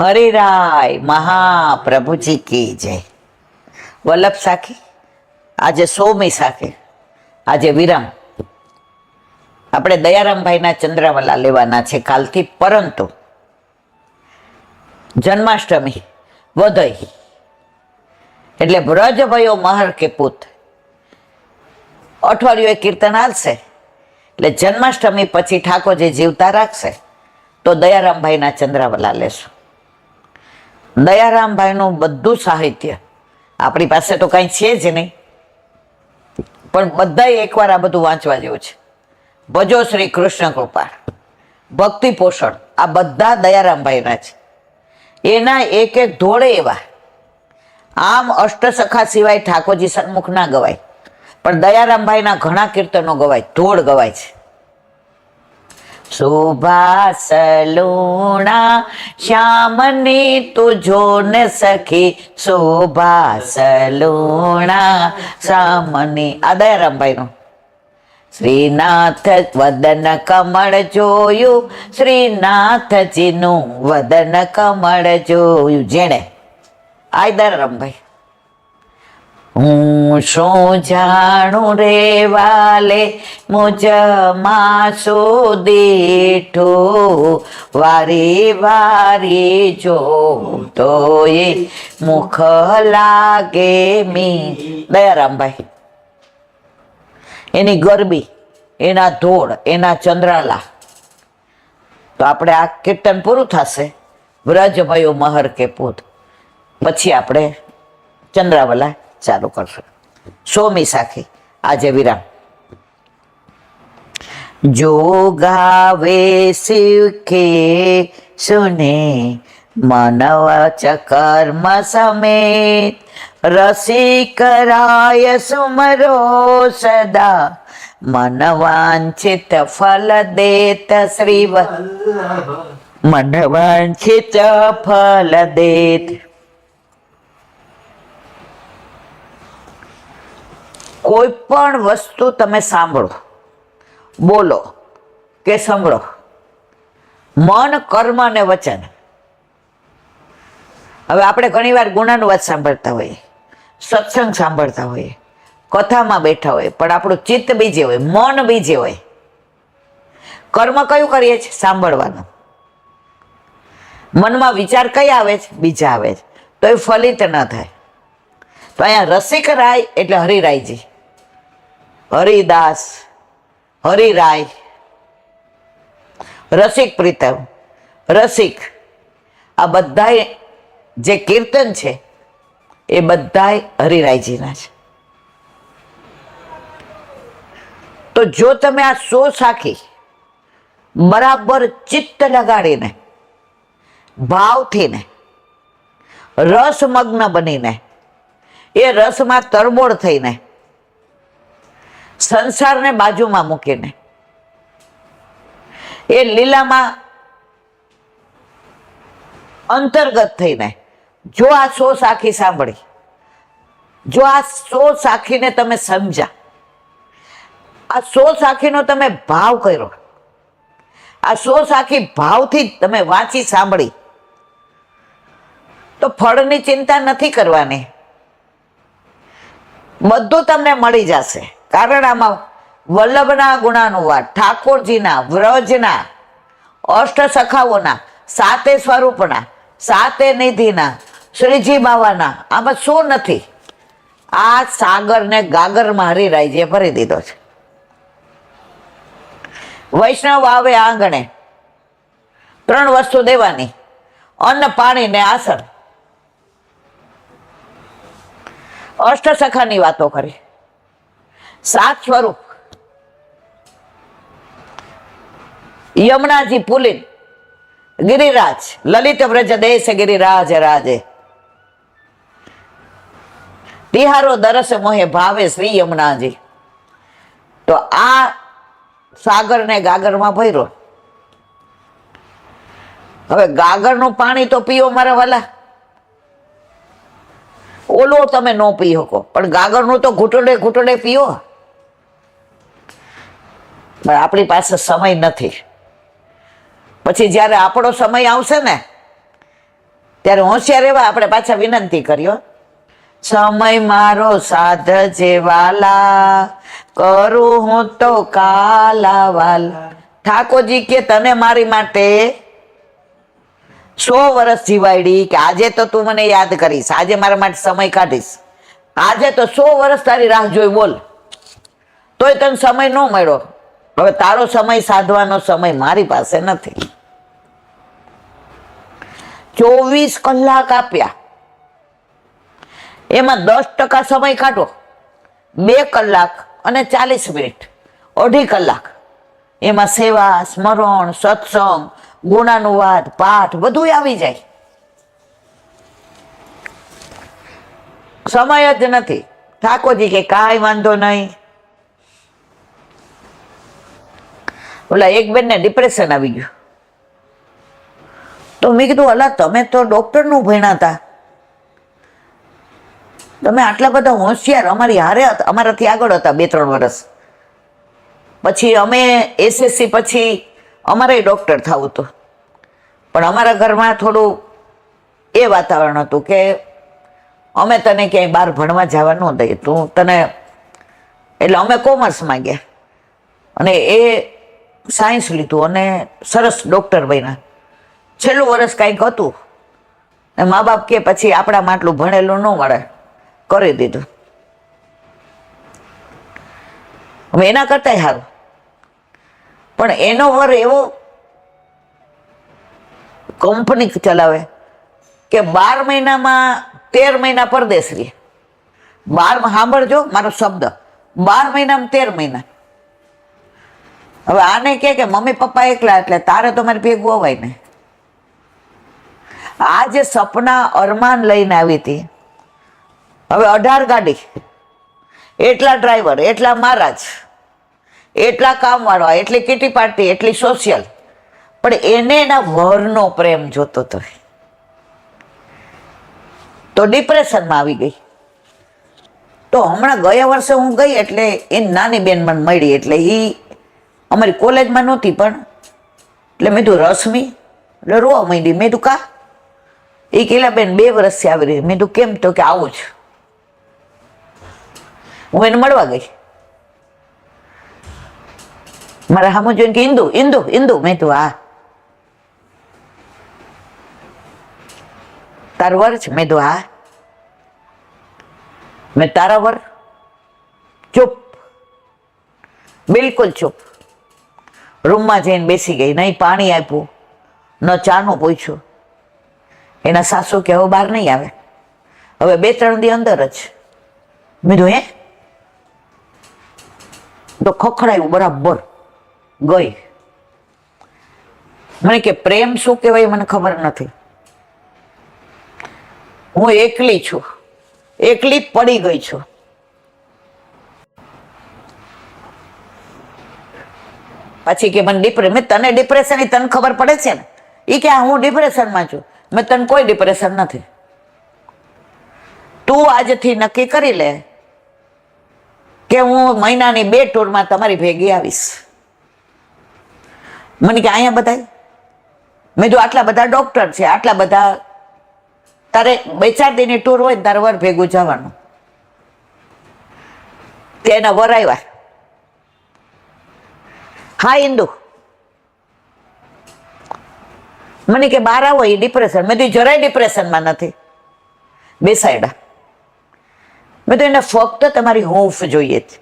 હરિરાય મહાપ્રભુજી કી જય. વલ્લભ સાખી, આજે સોમી સાખી, આજે વિરામ. આપણે દયારામભાઈના ચંદ્રવલા લેવાના છે કાલથી, પરંતુ જન્માષ્ટમી, વધઈ. એટલે વ્રજ ભયો મહર કે પૂત. અઠવાડિયું એ કીર્તન હાલશે, એટલે જન્માષ્ટમી પછી ઠાકોરજી જીવતા રાખશે, તો દયારામભાઈના ચંદ્રાવલા લેશું. દયારામભાઈનું બધું સાહિત્ય. આપણી પાસે તો કાંઈ છે જ નહીં. પણ બધાએ એકવાર આ બધું વાંચવા જેવું છે. ભજો શ્રી કૃષ્ણ કૃપા ભક્તિ પોષણ આ બધા દયારામભાઈના છે. એના એક એક ધોળે એવા. આમ અષ્ટસખા સિવાય ઠાકોરજી સન્મુખ ના ગવાય. પણ દયારામભાઈના ઘણા કીર્તનો ગવાય. ધોળ ગવાય છે. સુભાષ લુણા શ્યામની તુજો ને સખી. સુભાષ લુણા શ્યામની. આ દયારામભાઈનું. શ્રીનાથ વદન કમળ જોયું. શ્રીનાથજીનું વદન કમળ જોયું. જેણે. આ દયારામભાઈ. હું શું જાણું રે વાલે? મુજ માસો દેઠો વારી વારી જો તો એ મુખ લાગે મી. દયારામભાઈ, એની ગરબી, એના ધોળ, એના ચંદ્રાલા. તો આપણે આ કીર્તન પૂરું થશે. વ્રજ ભયો મહર કે પૂત. પછી આપણે ચંદ્રાવલા ચાલુ કરશું. સોમી સાખી, આજે વિરામ. જો ગાવે શીખે સુને માનવ ચકર્મ સમેત રસિકરાય સુમરો સદા મનવાંછિત ફલ દેત શ્રી મનવાંછિત ફલ દેત. કોઈ પણ વસ્તુ તમે સાંભળો, બોલો કે સાંભળો. મન, કર્મ અને વચન. હવે આપણે ઘણીવાર ગુણાનુવાદ સાંભળતા હોઈએ, સત્સંગ સાંભળતા હોઈએ, કથામાં બેઠા હોય પણ આપણું ચિત્ત બીજે હોય, મન બીજે હોય. કર્મ કયું કરીએ છીએ? સાંભળવાનું. મનમાં વિચાર કઈ આવે છે? બીજા આવે છે. તો એ ફલિત ન થાય. તો અહીંયા રસિક રાય એટલે હરિરાયજી. હરિદાસ, હરિરાય, રસિક પ્રીતમ, રસિક. આ બધાય જે કીર્તન છે, એ બધાય હરિરાયજીના છે. તો જો તમે આ સો સાખી બરાબર ચિત્ત લગાડીને ભાવથી ને રસમગ્ન બનીને, એ રસમાં તરબોળ થઈને સંસારને બાજુમાં મૂકીને. એ લીલામાં અંતર્ગત થઈને, જો આ સો સાખી સાંભળી, જો આ સો સાખીને તમે સમજ્યા, આ સો સાખીનો તમે ભાવ કર્યો, આ સો સાખી ભાવથી તમે વાંચી સાંભળી, તો ફળની ચિંતા નથી કરવાની. બધું તમને મળી જશે. કારણ આમાં વલ્લભના ગુણાનુવાદ ઠાકોરજીના, વ્રજના અષ્ટ સખાઓના સાતે સ્વરૂપના, સાતે નિધિના, શ્રીજી બાવાના, આમાં શું નથી? આ સાગરને ગાગરમાં હરિરાયજીએ ભરી દીધો છે. વૈષ્ણવ આવે આંગણે, ત્રણ વસ્તુ દેવાની, અન્ન, પાણી ને આસન. અષ્ટસખાની વાતો કરી. સાત સ્વરૂપ. યમુનાજી પુલિન, ગિરિરાજ, લલિત વ્રજ દેશ ગિરિરાજ રાજે. તિહારો દરસ મોહે ભાવે શ્રી યમુનાજી. તો આ સાગર ને ગાગરમાં ભર્યો. હવે ગાગરનું પાણી તો પીઓ મારા વાલા. ઓલો તમે ન પી શકો, પણ ગાગરનું તો ઘૂંટડે ઘૂંટડે પીઓ. પણ આપણી પાસે સમય નથી. પછી જ્યારે આપણો સમય આવશે ને, ત્યારે હોશિયાર એવા આપણે પાછા વિનંતી કર્યો સમય મારો સાધ જેવાલા કરું હું તો કાલા વાલા ઠાકોરજી કે તને મારી માટે સો વર્ષ જીવાડી કે આજે તો તું મને યાદ કરીશ, આજે મારા માટે સમય કાઢીશ. આજે તો સો વર્ષ તારી રાહ જોઈ બોલ. તોય તને સમય ન મળ્યો. હવે તારો સમય સાધવાનો સમય મારી પાસે નથી. ચોવીસ કલાક આપ્યા. એમાં દસ ટકા સમય કાઢો. બે કલાક અને ચાલીસ મિનિટ. અઢી કલાક. એમાં સેવા, સ્મરણ, સત્સંગ, ગુણાનુવાદ, પાઠ બધું આવી જાય. સમય જ નથી. ઠાકોરજી કે કાંઈ વાંધો નહીં. ઓલા એક બેનને ડિપ્રેશન આવી ગયું. તો મેં કીધું, અલા, તમે તો ડૉક્ટરનું ભણ્યા હતા. તમે આટલા બધા હોશિયાર, અમારી હારે અમારાથી આગળ હતા બે ત્રણ વર્ષ પછી અમે એસએસસી પછી અમારે ડૉક્ટર થવું હતું. પણ અમારા ઘરમાં થોડું એ વાતાવરણ હતું કે અમે તને ક્યાંય બહાર ભણવા જવા ન દઈએ. તું તને, એટલે અમે કોમર્સમાં ગયા. અને એ સાયન્સ લીધું અને સરસ ડૉક્ટર બન્યા. છેલ્લું વર્ષ કાંઈક હતું. ને મા બાપ કે પછી આપણા માટલું ભણેલું ન મળે. કરી દીધું. હવે એના કરતાંય સારું. પણ એનો વર એવો કંપની ચલાવે કે બાર મહિનામાં તેર મહિના પરદેશ રે બાર સાંભળજો મારો શબ્દ. બાર મહિનામાં તેર મહિના. હવે આને કે કે મમ્મી પપ્પા એકલા, એટલે તારે તો મારી ભેગું અવાય ને. આ જે સપના અરમાન લઈને આવી હતી, હવે અઢાર ગાડી, એટલા ડ્રાઈવર, એટલા મહારાજ, એટલા કામવાળા, એટલી કીટી પાર્ટી, એટલી સોશિયલ પણ એને એના વરનો પ્રેમ જોતો હતો તો ડિપ્રેશનમાં આવી ગઈ. તો હમણાં ગયા વર્ષે હું ગઈ એટલે એ નાની બેન મને મળી, એટલે એ અમારી કોલેજમાં નહોતી પણ એટલે મેં તું રશ્મિ, એટલે રોવા માંડી. મેં તું કા? એ કેલા બેન, બે વર્ષથી આવી રહી. મેં તું કેમ તો કે આવું જ હું એને મળવા ગઈ. મારા સામું જોઈને કે, ઇન્દુ ઇન્દુ ઇન્દુ. મેં તું હા. તાર વર છે? મેં તું હા. મેં તારા વર? ચૂપ. બિલકુલ ચૂપ. રૂમમાં જઈને બેસી ગઈ, નહીં, પાણી આપ્યું. ન, ચાનું પૂછ્યું. એના સાસુ કે, હવે બહાર નહીં આવે. હવે બે, ત્રણ દી અંદર જ. મીધું હે? તો ખખડાયું બરાબર, ગઈ. મને કે, પ્રેમ શું કહેવાય? મને ખબર નથી. હું એકલી છું, એકલી પડી ગઈ છું. પછી કે મને ડિપ્રેશન મેં તને ડિપ્રેશન તને ખબર પડે છે ને? એ કે હું ડિપ્રેશનમાં છું. મેં તને કોઈ ડિપ્રેશન નથી. તું આજથી નક્કી કરી લે કે હું મહિનાની બે ટૂરમાં તમારી ભેગી આવીશ. મને કે અહીંયા બધા મેં જો આટલા બધા ડૉક્ટર છે, આટલા બધા તારે બે ચાર દિનની ટૂર હોય તારે વર ભેગું જવાનું. તે એના વર આવ્યા. હા ઇન્દુ મને કે બહાર આવો એ ડિપ્રેશન મેં તું જરાય ડિપ્રેશનમાં નથી. બેસાયડા મેં તો એને ફક્ત તમારી હૂંફ જોઈએ છે.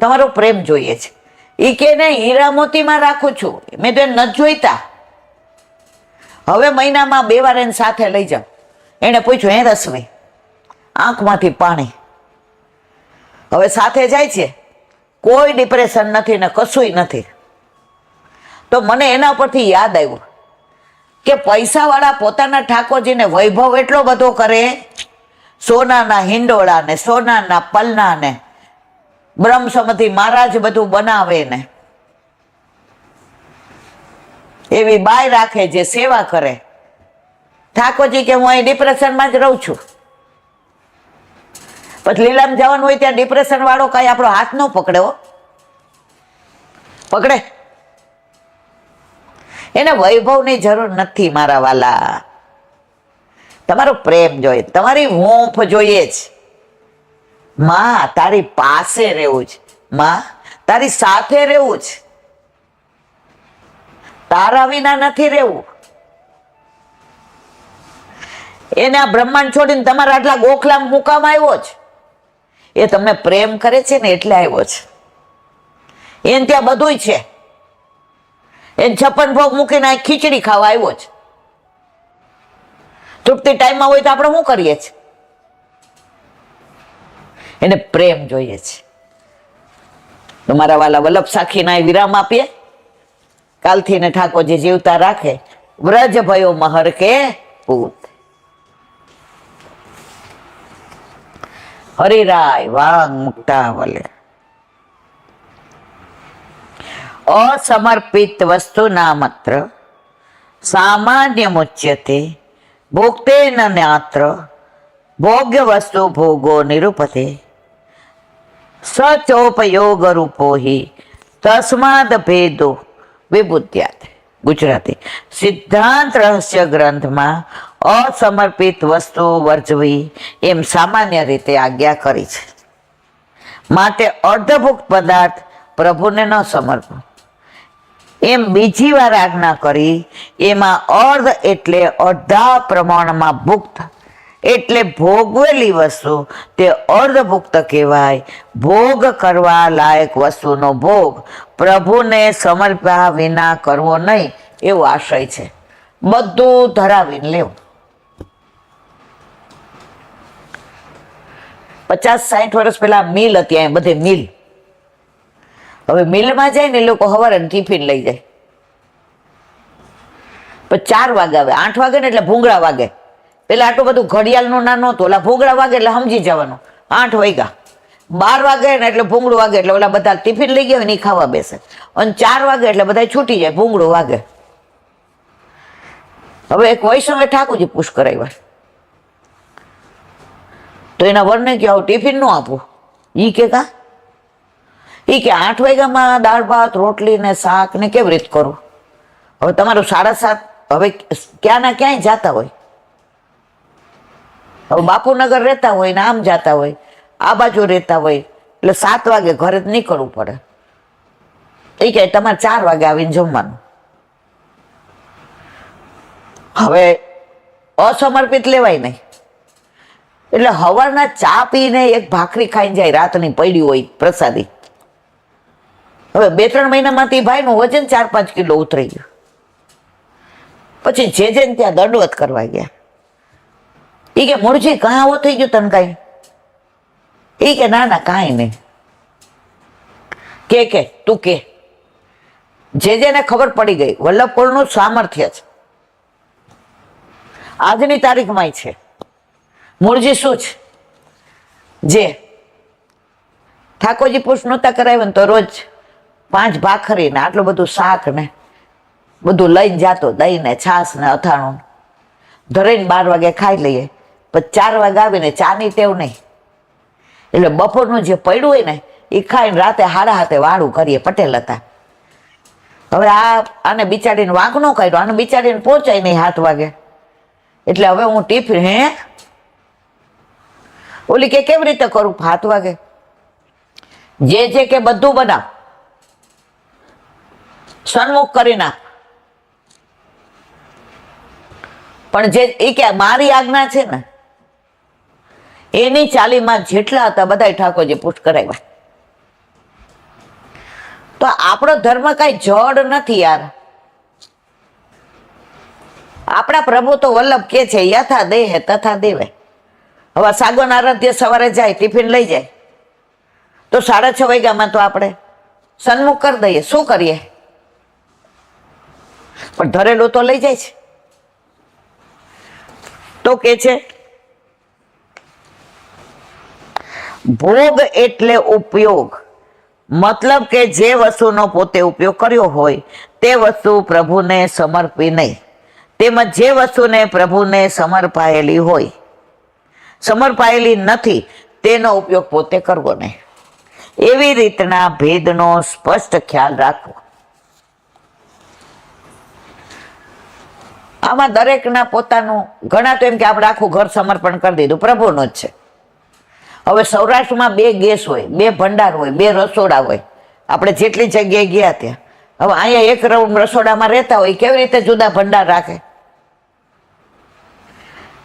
તમારો પ્રેમ જોઈએ છે. એ કે ને, હીરા મોતીમાં રાખું છું. મેં તો એને નથી જોઈતા. હવે મહિનામાં બે વાર એને સાથે લઈ જાઉં. એણે પૂછ્યું, હે રશ્મિ, આંખમાંથી પાણી? હવે સાથે જાય છે. કોઈ ડિપ્રેશન નથી ને કશુંય નથી. તો મને એના પરથી યાદ આવ્યું કે પૈસાવાળા પોતાના ઠાકોરજીને વૈભવ એટલો બધો કરે, સોનાના હિંડોળા ને સોનાના પલના ને બ્રહ્મસમથી મહારાજ બધું બનાવે ને. એવી બાય રાખે જે સેવા કરે. ઠાકોરજી કે હું અહીં ડિપ્રેશનમાં જ રહું છું. પછી લીલામ જવાનું હોય ત્યાં ડિપ્રેશન વાળો કઈ આપણો હાથ ન પકડ્યો પકડે. એને વૈભવની જરૂર નથી મારા વાલા. તમારો પ્રેમ જોઈએ, તમારી હૂંફ જોઈએ જ. માં તારી પાસે રહેવું છે. માં તારી સાથે રહેવું છે. તારા વિના નથી રહેવું. એને આ બ્રહ્માંડ છોડીને તમારા આટલા ગોખલામાં મુકામ આવ્યો છે. એ તમને પ્રેમ કરે છે ને એટલે આવ્યો છે. એને ત્યાં બધુંય છે. એને છપ્પન ભોગ મૂકીને આ ખીચડી ખાવા આવ્યો છે. તૃપ્તિ ટાઈમમાં હોય તો આપણે શું કરીએ છીએ? એને પ્રેમ જોઈએ છે. તમારા વાલા વલ્લભ સાખીના વિરામ આપીએ. કાલથી ને ઠાકોરજી જીવતા રાખે. વ્રજ ભયો મહર કે પૂત હરિરાય વાંગ મુક્તા વલે અસમર્પિત વસ્તુના માત્ર સામાન્ય મુચ્યતે ભોગતે ન ન્યાત્ર, ભોગ્ય વસ્તુ ભોગો નિરૂપતે, સચોપયોગ રૂપો હિ, તસ્માદ ભેદો વિબુદ્ધ્યાત. ગુજરાતી, સિદ્ધાંત રહસ્ય ગ્રંથમાં અસમર્પિત વસ્તુ વર્જવી એમ સામાન્ય રીતે આજ્ઞા કરી છે. માટે અર્ધભુક્ત પદાર્થ પ્રભુને ન સમર્પો. એમ બીજી વાર આજ્ઞા કરી, એમાં અર્ધ એટલે અડધા પ્રમાણમાં ભુક્ત. એટલે ભોગવેલી વસ્તુ, તે અર્ધભુક્ત કહેવાય. ભોગ કરવા લાયક વસ્તુનો ભોગ પ્રભુને સમર્પ્યા વિના કરવો નહીં, એવો આશય છે. બધું ધરાવીને લેવું. પચાસ સાઠ વર્ષ પહેલા મિલ હતી બધે મિલ. હવે મિલમાં જાય ને એ લોકો સવારે ટિફિન લઈ જાય. પછી ચાર વાગે આવે. આઠ વાગે ને એટલે ભૂંગળા વાગે. પેલા આટલું બધું ઘડિયાળનું ના નહોતું ઓલા ભૂંગળા વાગે એટલે સમજી જવાનું. આઠ વાગ્યા. બાર વાગે ને એટલે ભૂંગળું વાગે. એટલે ઓલા બધા ટિફિન લઈ ગયા હોય ને એ ખાવા બેસે. અને ચાર વાગે એટલે બધા છૂટી જાય. ભૂંગળું વાગે. હવે એક વૈષ્ણવે ઠાકોરજી પૂછ કરાવ્યા તો એના વરને કે આવું ટિફિનનું આપું. ઈ કે કા? ઈ કે આઠ વાગ્યામાં દાળ ભાત, રોટલી ને શાક ને કેવી રીત કરું? હવે તમારું સાડા સાત, હવે ક્યાં ના ક્યાંય જતા હોય. હવે બાપુનગર રહેતા હોય ને આમ જતા હોય, આ બાજુ રહેતા હોય, એટલે સાત વાગે ઘરે જ નીકળવું પડે. એ કે તમારે ચાર વાગે આવીને જમવાનું. હવે અસમર્પિત લેવાય નહીં. એટલે હવારના ચા પીને એક ભાખરી ખાઈને જાય, રાતની પડી હોય પ્રસાદી. હવે બે ત્રણ મહિનામાંથી ભાઈનું વજન ચાર પાંચ કિલો ઉતરી ગયું. પછી જે જે ત્યાં દંડવત કરવા ગયા. એ કે મૂળજી કાં આવો થઈ ગયું તને કાંઈ? એ કે, ના ના, કાંઈ નહીં. કે કે, તું કે. જે જેને ખબર પડી ગઈ, વલ્લભપુરનું સામર્થ્ય છે. આજની તારીખમાં છે. મૂળજી શું છે? જે ઠાકોરજી પુષ્ણતા નહોતા કરાવ્યા ને તો રોજ પાંચ ભાખરી ને આટલું બધું શાક ને બધું લઈને જાતો દહીં ને છાશ ને અથાણું ધરીને બાર વાગે ખાઈ લઈએ. પછી ચાર વાગે આવીને ચાની ટેવ નહીં. એટલે બપોરનું જે પડ્યું હોય ને, એ ખાઈને રાતે હાડા હાથે વાળું કરીએ પટેલ હતા. હવે આ આને બિચારીને વાંકનો કર્યો આને બિચારીને પહોંચાય નહીં હાથ વાગે. એટલે હવે હું ટિફિન, હે? ઓલી કે કેવી રીતે કરું? હાથ વાગે. જે જે કે બધું બનાવ. સન્મુખ કરી નાખ પણ જે એ કે મારી આજ્ઞા છે ને, એની ચાલીમાં જેટલા હતા બધા ઠાકોરજી પુષ્ટ કરાવ્યા. તો આપણો ધર્મ કઈ જડ નથી યાર. આપણા પ્રભુ તો વલ્લભ કે છે, યથા દેહ તથા દેવે. હવે સાગવન આરાધ્ય સવારે જાય, ટિફિન લઈ જાય. તો સાડા છ વાગ્યામાં તો આપણે સન્મુખ કરી દઈએ. શું કરીએ? પણ ધરેલું તો લઈ જાય છે. તો કે છે, ભોગ એટલે ઉપયોગ. મતલબ કે જે વસ્તુનો પોતે ઉપયોગ કર્યો હોય, તે વસ્તુ પ્રભુને સમર્પી નહીં. તેમજ જે વસ્તુને પ્રભુને સમર્પાયેલી હોય, સમર્પાયેલી નથી, તેનો ઉપયોગ પોતે કરવો નહીં. એવી રીતના ભેદનો સ્પષ્ટ ખ્યાલ રાખવો. આમાં દરેકના પોતાનું, ઘણા તો એમ કે આપણે આખું ઘર સમર્પણ કરી દીધું, પ્રભુનું જ છે. હવે સૌરાષ્ટ્રમાં બે ગેસ હોય, બે ભંડાર હોય, બે રસોડા હોય. આપણે જેટલી જગ્યાએ ગયા ત્યાં. હવે અહીંયા એક રૂમ રસોડામાં રહેતા હોય, કેવી રીતે જુદા ભંડાર રાખે?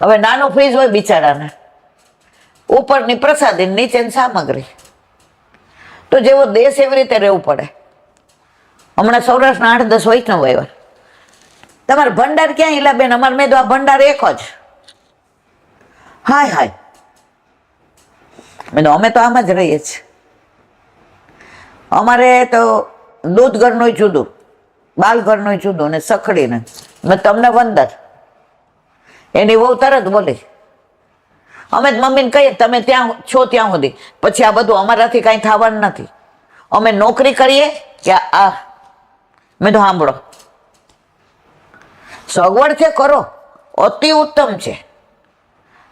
હવે નાનું ફ્રીજ હોય બિચારાને. ઉપરની પ્રસાદી, નીચેની સામગ્રી. તો જેવો દેશ એવી રીતે રહેવું પડે. હમણાં સૌરાષ્ટ્રના આઠ દસ વૈષ્ણવ આવ્યા. તમારે ભંડાર ક્યાં ઈલા બેન? અમારે મેં તો આ ભંડાર એક જ. હાય હાય. મેં અમે તો આમ જ રહીએ છીએ. અમારે તો દૂધ ઘરનું જુદું, બાલ ઘરનું જુદું ને સખડીને. મેં તમને વંદર. એની બહુ તરત બોલી. અમે જ મમ્મીને કહીએ તમે ત્યાં છો ત્યાં સુધી. પછી આ બધું અમારાથી કાંઈ થવાનું નથી. અમે નોકરી કરીએ કે આ મેં તો સાંભળો. સગવડ છે, કરો. અતિ ઉત્તમ છે.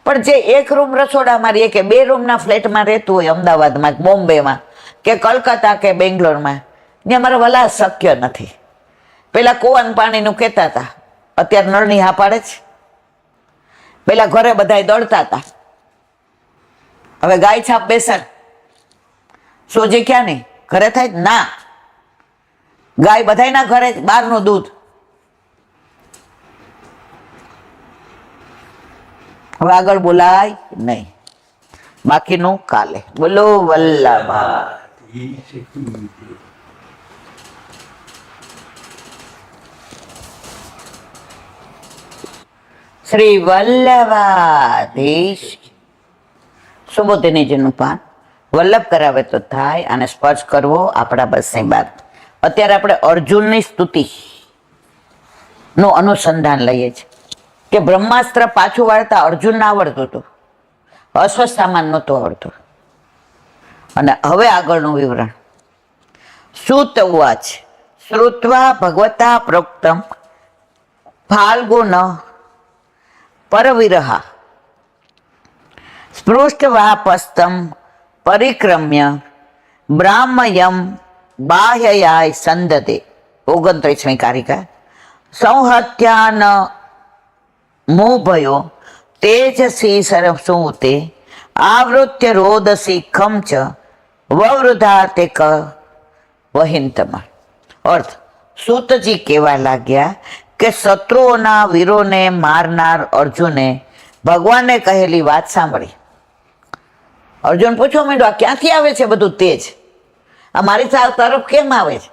પણ જે એક રૂમ રસોડામાં રહીએ કે બે રૂમના ફ્લેટમાં રહેતું હોય અમદાવાદમાં, બોમ્બેમાં કે કલકત્તા કે બેંગ્લોરમાં ને અમારે વલા શક્ય નથી. પહેલાં કુવાન પાણીનું કહેતા હતા. અત્યારે નળની હા પાડે છે. પહેલાં ઘરે બધાય દળતા હતા. હવે ગાય છાપ બેસણ સોજી ક્યાં નહીં? ઘરે થાય? ના. ગાય બધાયના ઘરે બહારનું દૂધ. હવે આગળ બોલાય નહીં. બાકીનું કાલે. બોલો વલ્લભા. શ્રી વલ્લભાધીશ. સુબોધનીજીનું પાન. વલ્લભ કરાવે તો થાય અને સ્પર્શ કરવો આપણા બસની બાદ. અત્યારે આપણે અર્જુનની સ્તુતિ નું અનુસંધાન લઈએ છીએ. કે બ્રહ્માસ્ત્ર પાછું વાળતા અર્જુનને આવડતું હતું. અસ્વસ્થામાન નહોતું આવડતું. અને હવે આગળનું વિવરણ. સુત ઉવાચ. શ્રુત્વા ભગવતા પ્રોક્તમ. ફાલ્ગુન પરવિરહા. સ્પૃષ્ટવાપસ્તમ પરિક્રમ્ય. બ્રાહ્મયમ બાહ્યયાય સંદતે. ઓગણત્રીસમી કારિકા. સંહત્યાન મોભયો તેજસી સરસૂતે આવૃત્ય રોદસી ખમ ચ વવૃધા તે ક વહિંતમાં અર્થ સૂતજી કહેવા લાગ્યા કે શત્રુઓના વીરોને મારનાર અર્જુને ભગવાને કહેલી વાત સાંભળી। અર્જુન પૂછો માંડ્યો આ ક્યાંથી આવે છે બધું તેજ? આ મારી સાવ તરફ કેમ આવે છે?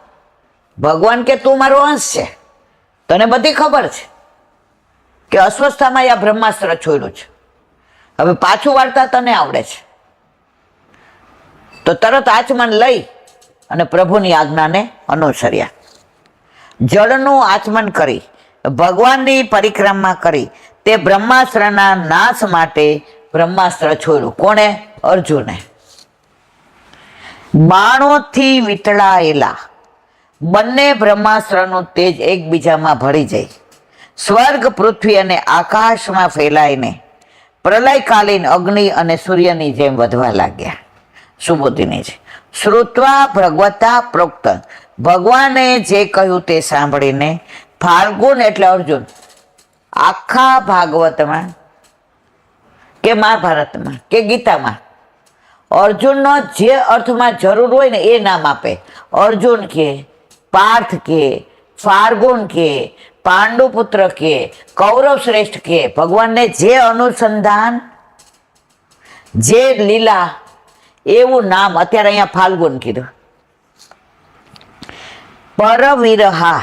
ભગવાન કે તું મારો અંશ છે? તને બધી ખબર છે. કે અસ્વસ્થામાં આ બ્રહ્માસ્ત્ર છોડ્યું છે. હવે પાછું વાર્તા તને આવડે છે. તો તરત આચમન લઈ અને પ્રભુની આજ્ઞાને અનુસર્યા. જળનું આચમન કરી, ભગવાનની પરિક્રમા કરી, તે બ્રહ્માસ્ત્રના નાશ માટે બ્રહ્માસ્ત્ર છોડ્યું કોણે? અર્જુને. બાણોથી વીંટળાયેલા બંને બ્રહ્માસ્ત્રનું તેજ એકબીજામાં ભળી જાય. સ્વર્ગ, પૃથ્વી અને આકાશમાં ફેલાઈને પ્રલયકાલીન અગ્નિ અને સૂર્યની જેમ વધવા લાગ્યા. સુબોધીની છે શ્રુત્વા ભગવતા પ્રોક્ત. ભગવાને જે કહ્યું તે સાંભળીને ફાલ્ગુન એટલે અર્જુન, આખા ભાગવતમાં કે મહાભારતમાં કે ગીતામાં અર્જુનનો જે અર્થમાં જરૂર હોય ને એ નામ આપે. અર્જુન કે, પાર્થ કે ફાર્ગુન કે પાંડુપુત્ર કે, કૌરવ શ્રેષ્ઠ કે, ભગવાનને જે અનુસંધાન, જે લીલા, એવું નામ અત્યારે અહીંયા ફાલ્ગુન કીધું. પરવિરહા.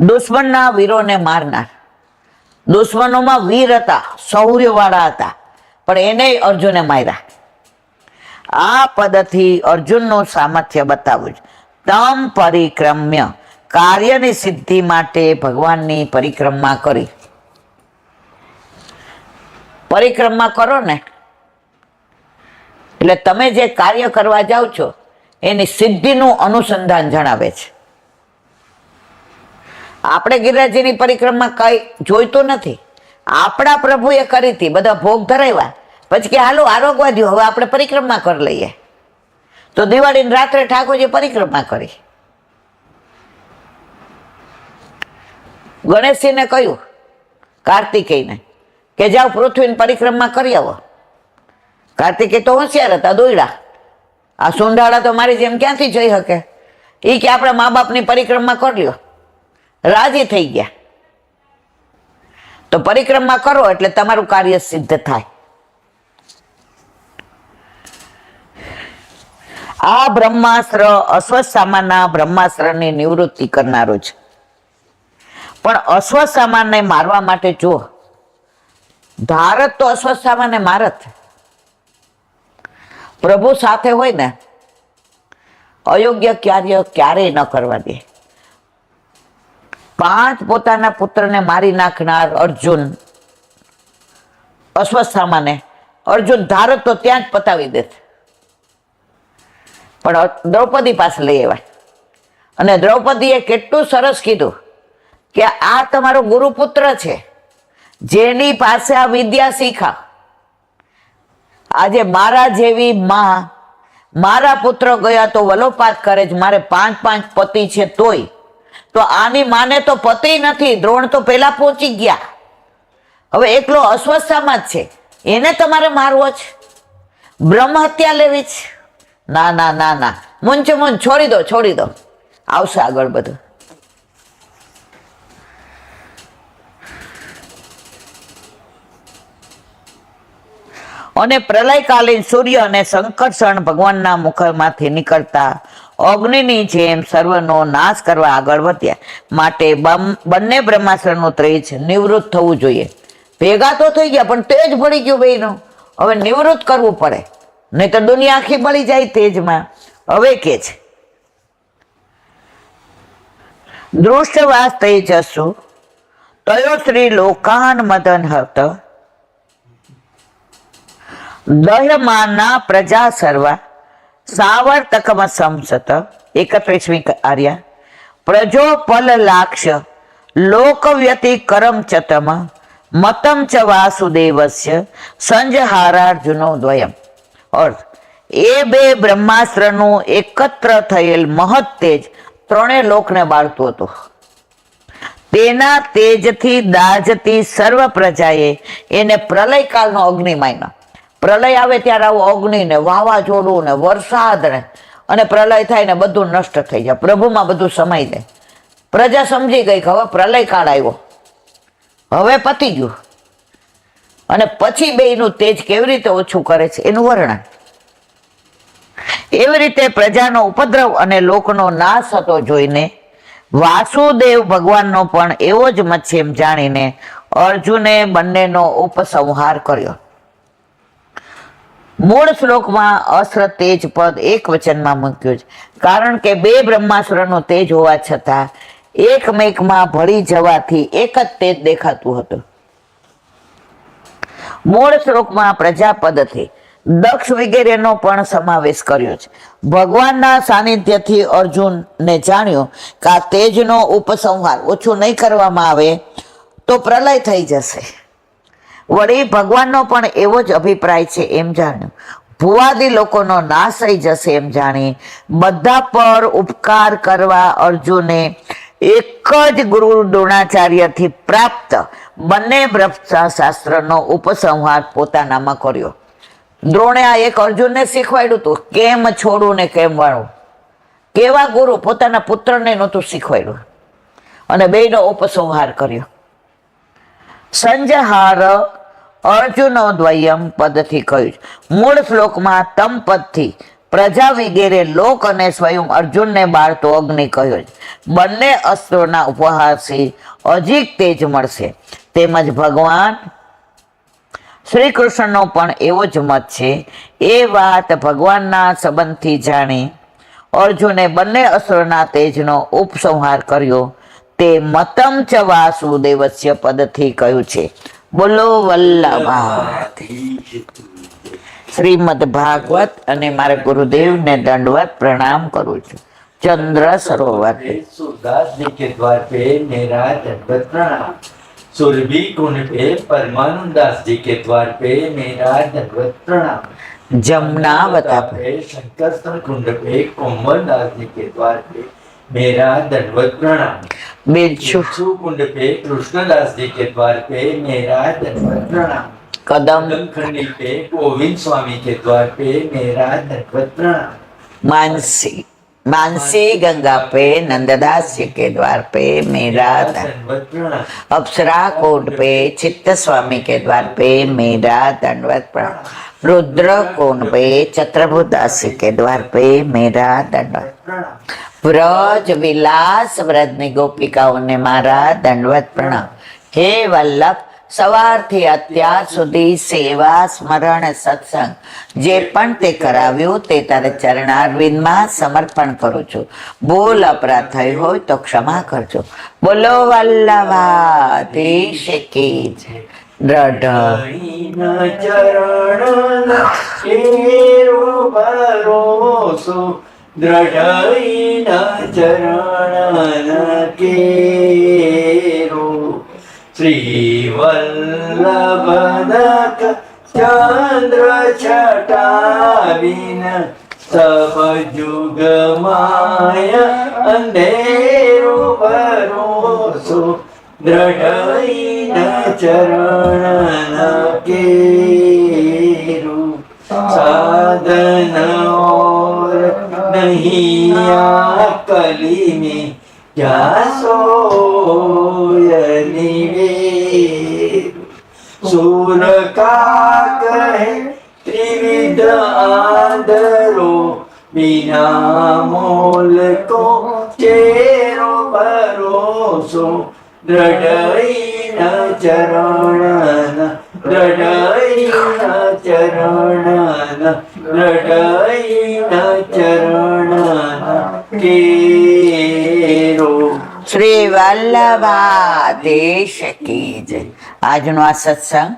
દુશ્મનના વીરોને મારનાર. દુશ્મનોમાં વીર હતા, શૌર્યવાળા હતા, પણ એને અર્જુને માર્યા. આ પદથી અર્જુનનું સામર્થ્ય બતાવ્યું તમ પરિક્રમ્ય. કાર્યની સિદ્ધિ માટે ભગવાનની પરિક્રમા કરી. પરિક્રમા કરો ને. એટલે તમે જે કાર્ય કરવા જાઓ છો, એની સિદ્ધિનું અનુસંધાન જણાવે છે. આપણે ગિરિરાજીની પરિક્રમા કઈ જોઈતું નથી. આપણા પ્રભુએ કરી હતી, બધા ભોગ ધરાવ્યા. પછી કે હાલો, આરોગવા દો હવે આપણે પરિક્રમા કરી લઈએ. તો દિવાળીની રાત્રે ઠાકોરજી પરિક્રમા કરી. ગણેશજીને કહ્યું, કાર્તિકેયને, કે જાઓ પૃથ્વીની પરિક્રમા કરી આવો. કાર્તિકે તો હોશિયાર હતા, દોયડા. આ સુંઢાળા તો મારી જેમ ક્યાંથી જઈ શકે? એ કે આપણા મા બાપની પરિક્રમા કરી લ્યો. રાજી થઈ ગયા. તો પરિક્રમા કરો એટલે તમારું કાર્ય સિદ્ધ થાય. આ બ્રહ્માસ્ત્ર અશ્વત્થામાના બ્રહ્માસ્ત્રની નિવૃત્તિ કરનારો છે. પણ અશ્વત્થામાને મારવા માટે જો. ધારત તો અશ્વત્થામાને મારત. પ્રભુ સાથે હોય ને, અયોગ્ય કાર્ય ક્યારેય ન કરવા દે. પાંચ પોતાના પુત્રને મારી નાખનાર અર્જુન અશ્વત્થામાને અર્જુન ધારત તો ત્યાં જ પતાવી દેત. પણ દ્રૌપદી પાસે લઈ આવ્યા. અને દ્રૌપદીએ કેટલું સરસ કીધું. કે આ તમારો ગુરુપુત્ર છે, જેની પાસે આ વિદ્યા શીખા. આજે મારા જેવી માં, મારા પુત્ર ગયા તો વલોપાત કરે છે મારે પાંચ પાંચ પતિ છે તોય. તો આની માને તો પતિ નથી, દ્રોણ તો પહેલા પહોંચી ગયા. હવે એકલો અસ્વસ્થામાં જ છે. એને તમારે મારવો છે બ્રહ્મ હત્યા લેવી છે ના ના ના ના. મુંચ મુંચ છોડી દો છોડી દો. આવશે આગળ બધું. અને પ્રલયકાલીન સૂર્ય અને સંકર્ષણ ભગવાનના મુખમાંથી નીકળતા અગ્નિની જેમ સર્વનો નાશ કરવા આગળ વધ્યા. માટે બંને બ્રહ્માસ્ત્રનું ત્રેજ નિવૃત્ત થવું જોઈએ. ભેગા તો થઈ ગયા, પણ તેજ ભળી ગયું બેયનું હવે નિવૃત્ત કરવું પડે. નહીં તો દુનિયા આખી બળી જાય તેજમાં. હવે કે છે? દૃષ્ટવાસ તેજસુ તયો શ્રી લોકાન મદન હત દહ્યમાના પ્રજા સર્વા, સાવર્તકમ સંસત એકત્રીસમી આર્યા પ્રજો પલ લાક્ષ લોકવ્યતિ કરમ ચતમ, મતમ ચ વાસુદેવસ્ય, સંજહારાર્જુનો દ્વયમ. અર્થ, એ બે બ્રહ્માસ્ત્રનું એકત્ર થયેલ મહત તેજ ત્રણેય લોકને બાળતું હતું. તેના તેજથી દાજતી સર્વ પ્રજાએ એને પ્રલયકાળનો અગ્નિ માન્યો. પ્રલય આવે ત્યારે આવું અગ્નિ ને વાવાઝોડું ને વરસાદ ને અને પ્રલય થાય ને બધું નષ્ટ થઈ જાય. પ્રભુમાં બધું સમાઈ જાય. પ્રજા સમજી ગઈ કે હવે પ્રલય કાળ આવ્યો. હવે પતી ગયું. અને પછી બેયનું તેજ કેવી રીતે ઓછું કરે છે એનું વર્ણન. એવી રીતે પ્રજાનો ઉપદ્રવ અને લોકનો નાશ હતો જોઈને વાસુદેવ ભગવાનનો પણ એવો જ મત છે એમ જાણીને અર્જુને બંનેનો ઉપસંહાર કર્યો. મૂળ શ્લોકમાં અસ્ત્ર તેજ પદ એક વચનમાં મૂક્યું છે. કારણ કે બે બ્રહ્માસ્ત્રનો તેજ હોવા છતાં એકમેકમાં ભળી જવાથી એક જ તેજ દેખાતું હતું. મૂળ શ્લોકમાં પ્રજાપદથી દક્ષ વગેરેનો પણ સમાવેશ કર્યો છે. ભગવાનના સાનિધ્યથી અર્જુનને જાણ્યું કે આ તેજનો ઉપસંહાર ઓછું નહીં કરવામાં આવે તો પ્રલય થઈ જશે. વળી ભગવાનનો પણ એવો જ અભિપ્રાય છે એમ જાણ્યું. ભુવાદી લોકોનો નાશ થઈ જશે એમ જાણી બધા પર ઉપકાર કરવા અર્જુને એક જ ગુરુ દ્રોણાચાર્યથી પ્રાપ્ત બંને શાસ્ત્રનો ઉપસંહાર પોતાનામાં કર્યો. દ્રોણે આ એક અર્જુનને શીખવાડ્યું હતું કેમ છોડું ને કેમ વાળું? કેવા ગુરુ પોતાના પુત્રને નહોતું શીખવાડ્યું? અને બેયનો ઉપસંહાર કર્યો. સંજહાર અર્જુનો દ્વયમ પદથી કહ્યું મૂળ શ્લોકમાં તમ પદથી પ્રજા વગેરે લોક અને સ્વયં અર્જુનને બાળતો અગ્નિ કહ્યો બંને અસ્ત્રોના ઉપહારથી અધિક તેજ મળશે. તેમજ ભગવાન શ્રી કૃષ્ણનો પણ એવો જ મત છે. એ વાત ભગવાનના સંબંધથી જાણી અર્જુને બંને અસ્ત્રોના તેજનો ઉપસંહાર કર્યો. તે મતમ ચ વાસુદેવસ્ય પદથી કહ્યું છે. બોલો વલ્લભા શ્રીમદ ભાગવત અને મારા ગુરુદેવને દંડવત પ્રણામ કરું છું ચંદ્ર સરોવર पे सूरदास जी के द्वार पे मेरा दंडवत प्रणाम सुरभि कुंड पे परमानंद दास जी के द्वार पे मेरा दंडवत प्रणाम જમનાવતા पे शंकर स्तन कुंड पे कोमल दास जी के द्वार पे मेरा दंडवत प्रणाम बिरछु कुंड पे कृष्णदास जी के द्वार पे मेरा दंडवत प्रणाम कदम खंडी पे गोविंद स्वामी के द्वार पे मेरा दंडवत प्रणाम मानसी मानसी गंगा पे नंददास जी के द्वार पे मेरा दंडवत प्रणाम अप्सरा कोट पे चित्त स्वामी के द्वार पे मेरा दंडवत प्रणाम रुद्र कोण पे चक्रभुदास दास के द्वार पे मेरा दंडवत प्रणाम વ્રજ વિલાસ, વ્રજની ગોપિકાઓને મારા દંડવત પ્રણામ. હે વલ્લભ, સવારથી અત્યાર સુધી સેવા, સ્મરણ, સત્સંગ, જે પણ તે કરાવ્યું તે તારે ચરણારવિંદમાં સમર્પણ કરું છું. બોલ અપરાધ થઈ હોય તો ક્ષમા કરજો. બોલો વલ્લભાધીશ કી જય. ચરણ दृढिन चरणन केरु श्रीवल्लभद चन्द्र छटाविन सपयुगमाय अन्धेरो भरोसु दृढिन चरणन ಕನ್ಹಿಯಾ ಕಲಿಮೆ ಜಾಸೋಯನಿವೆ ಸೂರ ಕಾಕಹೆ ત્રિવિધ આદરો બિના મોલ કો ચેરો ભરોસો. દ્રઢઈ ન ચરણ દ્રઢઈ ન ચરણ દ્રઢઈ શ્રી વલ્લભાધીશ કી જય. આજનો આ સત્સંગ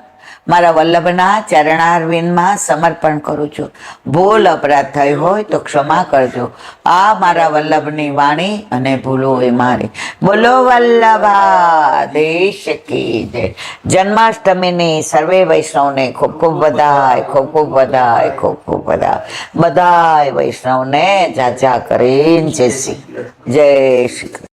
મારા વલ્લભના ચરણારવિંદમાં સમર્પણ કરું છું. ભૂલ અપરાધ થઈ હોય તો ક્ષમા કરજો. આ મારા વલ્લભની વાણી અને ભૂલો એ મારી. બોલો વલ્લભાધીશ કી જય. જન્માષ્ટમીની સર્વે વૈષ્ણવને ખૂબ ખૂબ બધાય, ખૂબ ખૂબ બધાય, ખૂબ ખૂબ બધાય. બધાય વૈષ્ણવને જાજા કરીને જય શ્રી જય શ્રી